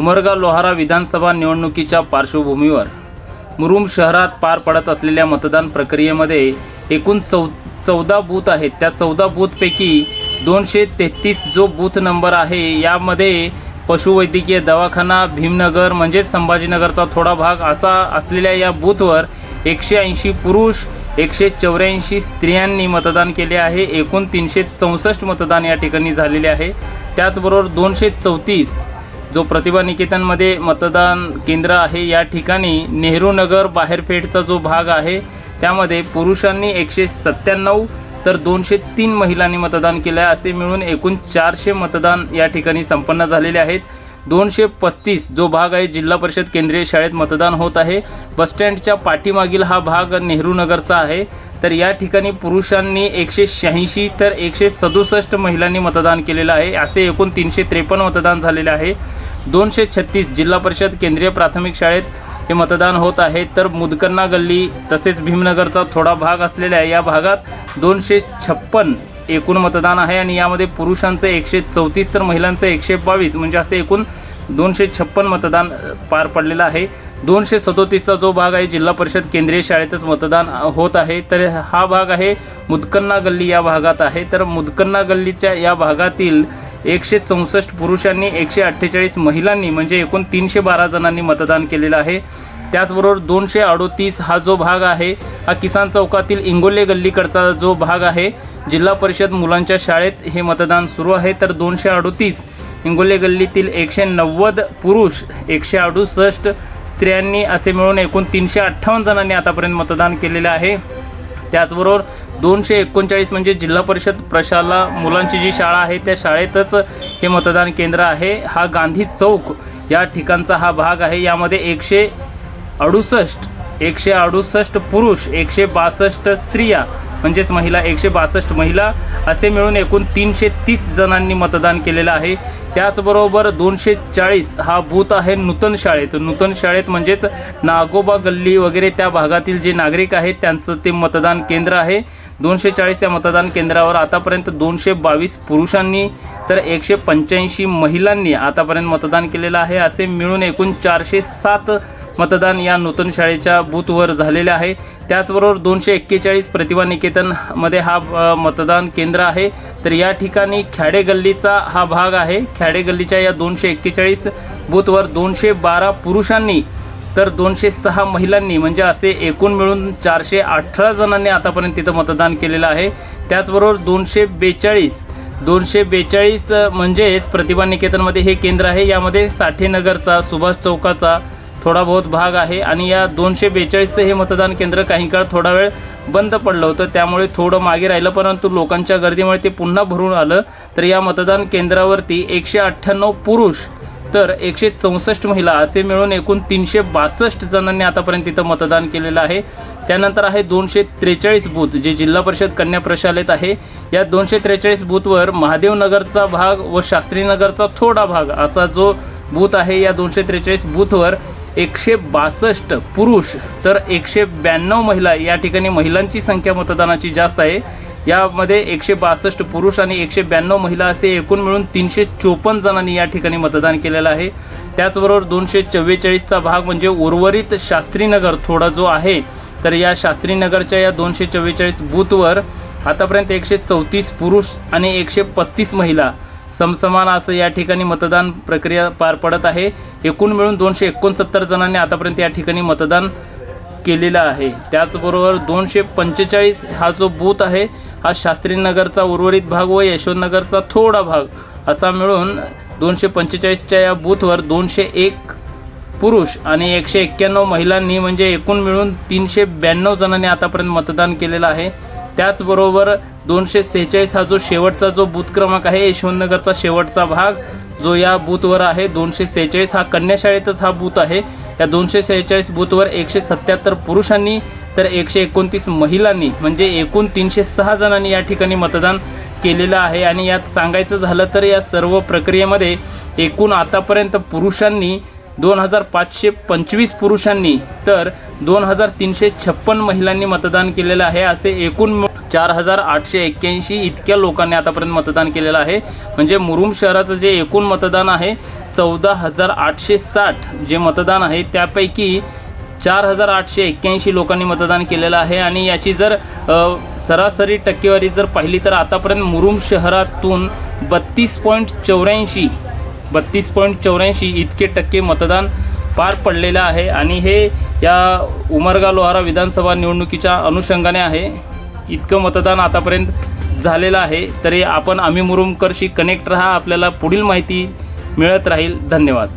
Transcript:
उमरगा लोहारा विधानसभा निवडणुकीच्या पार्श्वभूमीवर मुरुम शहरात पार पडत असलेल्या मतदान प्रक्रियेमध्ये एकूण चौ चौदा बूथ आहेत. त्या चौदा बूथपैकी दोनशे तेहतीस जो बूथ नंबर आहे यामध्ये पशुवैद्यकीय दवाखाना भीमनगर म्हणजेच संभाजीनगरचा थोडा भाग असा असलेल्या या बूथवर एकशे ऐंशी पुरुष एकशे चौऱ्याऐंशी स्त्रियांनी मतदान केले आहे. एकूण तीनशे चौसष्ट मतदान या ठिकाणी झालेले आहे. त्याचबरोबर दोनशे चौतीस जो प्रतिभा निकेतनमध्ये मतदान केंद्र आहे या ठिकाणी नेहरू नगर बाहेरपेठचा जो भाग आहे त्यामध्ये पुरुषांनी एकशे सत्त्याण्णव तर दोनशे तीन महिलांनी मतदान केलं आहे असे मिळून एकूण चारशे मतदान या ठिकाणी संपन्न झालेले आहेत. दोनशे पस्तीस जो भाग आहे जिल्हा परिषद केंद्रीय शाळेत मतदान होत आहे. बसस्टँडच्या पाठीमागील हा भाग नेहरू नगरचा आहे. तर या ठिकाणी पुरुषांनी एकशे शहाऐंशी तर एकशे सदुसष्ट महिलांनी मतदान केलेलं आहे. असे एकूण तीनशे त्रेपन्न मतदान झालेले आहे. दोनशे छत्तीस जिल्हा परिषद केंद्रीय प्राथमिक शाळेत हे मतदान होत आहे. तर मुदकन्ना गल्ली तसेच भीमनगरचा थोडा भाग असलेल्या या भागात दोनशे छप्पन एकूण मतदान आहे आणि यामध्ये पुरुषांचं एकशे चौतीस तर महिलांचं एकशे बावीस म्हणजे असे एकूण दोनशे छप्पन मतदान पार पडलेलं आहे. दोनशे सदोतीसचा जो भाग आहे जिल्हा परिषद केंद्रीय शाळेतच मतदान होत आहे. तर हा भाग आहे मुदकन्ना गल्ली या भागात आहे. तर मुदकन्ना गल्लीच्या या भागातील एकशे चौसष्ट पुरुषांनी एकशे अठ्ठेचाळीस महिलांनी म्हणजे एकूण तीनशे बारा जणांनी मतदान केलेलं आहे. त्याचबरोबर दोनशे अडोतीस हा जो भाग आहे हा किसान चौकातील इंगोले गल्लीकडचा जो भाग आहे जिल्हा परिषद मुलांच्या शाळेत हे मतदान सुरू आहे. तर दोनशे अडोतीस हिंगोली गल्लीतील एकशे नव्वद पुरुष एकशे अडुसष्ट स्त्रियांनी असे मिळून एकूण तीनशे अठ्ठावन्न जणांनी आतापर्यंत मतदान केलेलं आहे. त्याचबरोबर दोनशे एकोणचाळीस म्हणजे जिल्हा परिषद प्रशाला मुलांची जी शाळा आहे त्या शाळेतच हे मतदान केंद्र आहे. हा गांधी चौक या ठिकाणचा हा भाग आहे. यामध्ये एकशे अडुसष्ट एकशे अडुसष्ट पुरुष एकशे बासष्ट स्त्रिया म्हणजेच महिला एकशे बासष्ट महिला असे मिळून एकूण तीनशे तीस जणांनी मतदान केलेलं आहे. त्याचबरोबर दोनशे चाळीस हा बूथ आहे नूतन शाळेत. नूतन शाळेत म्हणजेच नागोबा गल्ली वगैरे त्या भागातील जे नागरिक आहेत त्यांचं ते मतदान केंद्र आहे. दोनशे चाळीस या मतदान केंद्रावर आतापर्यंत दोनशे बावीस पुरुषांनी तर एकशे पंच्याऐंशी महिलांनी आतापर्यंत मतदान केलेलं आहे. असे मिळून एकूण चारशे सात मतदान या नूतन शाळेच्या बूथवर झालेले आहे. त्याचबरोबर दोनशे एक्केचाळीस प्रतिभा निकेतनमध्ये हा मतदान केंद्र आहे. तर या ठिकाणी खॅडे गल्लीचा हा भाग आहे. खॅडे गल्लीच्या या दोनशे एक्केचाळीस बूथवर दोनशे बारा पुरुषांनी तर दोनशे सहा महिलांनी म्हणजे असे एकूण मिळून चारशे अठरा जणांनी आतापर्यंत तिथं मतदान केलेलं आहे. त्याचबरोबर दोनशे बेचाळीस दोनशे बेचाळीस म्हणजेच प्रतिभा निकेतनमध्ये हे केंद्र आहे. यामध्ये साठेनगरचा सुभाष चौकाचा थोडा बहुत भाग आहे आणि या दोनशे बेचाळीसचं हे मतदान केंद्र काही काळ थोडा वेळ बंद पडलं होतं. त्यामुळे थोडं मागे राहिलं परंतु लोकांच्या गर्दीमुळे ते पुन्हा भरून आलं. तर या मतदान केंद्रावरती एकशे अठ्ठ्याण्णव पुरुष तर एकशे चौसष्ट महिला असे मिळून एकूण तीनशे बासष्ट जणांनी आतापर्यंत तिथं मतदान केलेलं आहे. त्यानंतर आहे दोनशे त्रेचाळीस बूथ जे जिल्हा परिषद कन्या प्रशालेत आहे. या दोनशे त्रेचाळीस बूथवर महादेवनगरचा भाग व शास्त्रीनगरचा थोडा भाग असा जो बूथ आहे या दोनशे त्रेचाळीस बूथवर एकशे बासष्ट पुरुष तर एकशे ब्याण्णव महिला या ठिकाणी महिलांची संख्या मतदानाची जास्त आहे. यामध्ये एकशे बासष्ट पुरुष आणि एकशे ब्याण्णव महिला असे एकूण मिळून तीनशे चोपन्न जणांनी या ठिकाणी मतदान केलेलं आहे. त्याचबरोबर दोनशे चव्वेचाळीसचा भाग म्हणजे उर्वरित शास्त्रीनगर थोडा जो आहे तर या शास्त्रीनगरच्या या दोनशे चव्वेचाळीस बूथवर आतापर्यंत एकशे चौतीस पुरुष आणि एकशे पस्तीस महिला समसमान असं या ठिकाणी मतदान प्रक्रिया पार पडत आहे. एकूण मिळून दोनशे एकोणसत्तर जणांनी आतापर्यंत या ठिकाणी मतदान केलेलं आहे. त्याचबरोबर दोनशे पंचेचाळीस हा जो बूथ आहे हा शास्त्रीनगरचा उर्वरित भाग व यशवंतनगरचा थोडा भाग असा मिळून दोनशे पंचेचाळीसच्या या बूथवर दोनशे एक पुरुष आणि एकशे एक्क्याण्णव महिलांनी म्हणजे एकूण मिळून तीनशे ब्याण्णव जणांनी आतापर्यंत मतदान केलेलं आहे. त्याचबरोबर दोनशे सेहेचाळीस हा जो शेवटचा जो बूथ क्रमांक आहे यशवंतनगरचा शेवटचा भाग जो या बूथवर आहे दोनशे सेहेचाळीस हा कन्याशाळेतच हा बूथ आहे. या दोनशे सेहेचाळीस बूथवर एकशे सत्याहत्तर पुरुषांनी तर एकशे एकोणतीस महिलांनी म्हणजे एकूण तीनशे सहा जणांनी या ठिकाणी मतदान केलेलं आहे. आणि यात सांगायचं झालं तर या सर्व प्रक्रियेमध्ये एकूण आतापर्यंत पुरुषांनी दोन हजार पाचशे पंचवीस पुरुषांनी तर दोन हजार तीनशे छप्पन महिलांनी मतदान केलेलं आहे. असे एकूण चार हजार आठशे एक्क्याऐंशी इतक्या लोकांनी आतापर्यंत मतदान केलेलं आहे. म्हणजे मुरुम शहराचं जे एकूण मतदान आहे चौदा हजार आठशे साठ जे मतदान आहे त्यापैकी चार हजार आठशे एक्क्याऐंशी लोकांनी मतदान केलेलं आहे. आणि याची जर सरासरी टक्केवारी जर पाहिली तर आतापर्यंत मुरुम शहरातून बत्तीस पॉईंट चौऱ्याऐंशी बत्तीस पॉईंट चौऱ्याऐंशी इतके टक्के मतदान पार पडलेलं आहे आणि हे या उमरगा लोहारा विधानसभा निवडणुकीच्या अनुषंगाने आहे. इतकं मतदान आतापर्यंत झालेलं आहे. तरी आपण आम्ही मुरुमकरशी कनेक्ट राहा आपल्याला पुढील माहिती मिळत राहील. धन्यवाद.